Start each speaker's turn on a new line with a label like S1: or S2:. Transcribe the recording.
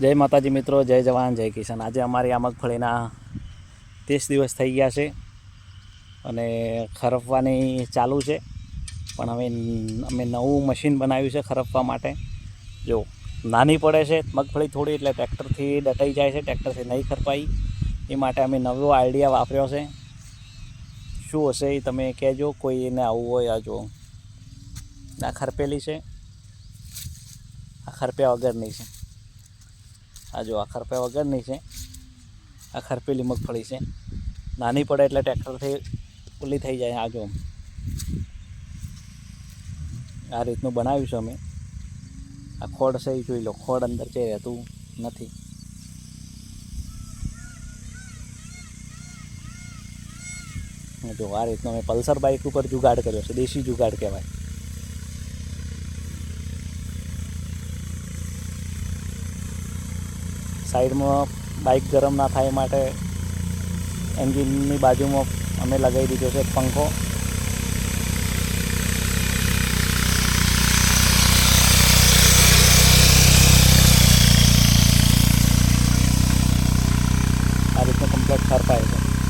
S1: જય માતાજી મિત્રો, જય જવાન, જય કિસાન. આજે અમારી આ મગફળીના ત્રીસ દિવસ થઈ ગયા છે અને ખરપવાની ચાલુ છે. પણ હવે અમે નવું મશીન બનાવ્યું છે ખરપવા માટે. જો, નાની પડે છે મગફળી થોડી એટલે ટ્રેક્ટરથી દટાઈ જાય છે, ટ્રેક્ટરથી નહીં ખરપાઈ. એ માટે અમે નવો આઈડિયા વાપર્યો છે. શું હશે એ તમે કહેજો કોઈ એને આવવું હોય આ જો. આ ખરપેલી છે. આ ખરપ્યા વગરની છે. આ જો આ ખરપ્યા વગરની છે. આ ખરપેલી મગફળી છે. નાની પડે એટલે ટ્રેક્ટરથી ખુલ્લી થઈ જાય આ જો. આ રીતનું બનાવ્યું છે અમે. આ ખોડ એ જોઈ લો, ખોડ અંદર છે રહેતું નથી. જો આ રીતનો અમે પલ્સર બાઇક ઉપર જુગાડ કર્યો છે, દેશી જુગાડ કહેવાય. સાઈડમાં બાઇક ગરમ ના થાય માટે એન્જિનની બાજુમાં અમે લગાવી દીધો છે પંખો. આ રીતનું કમ્પ્લેટ ખરપાય છે.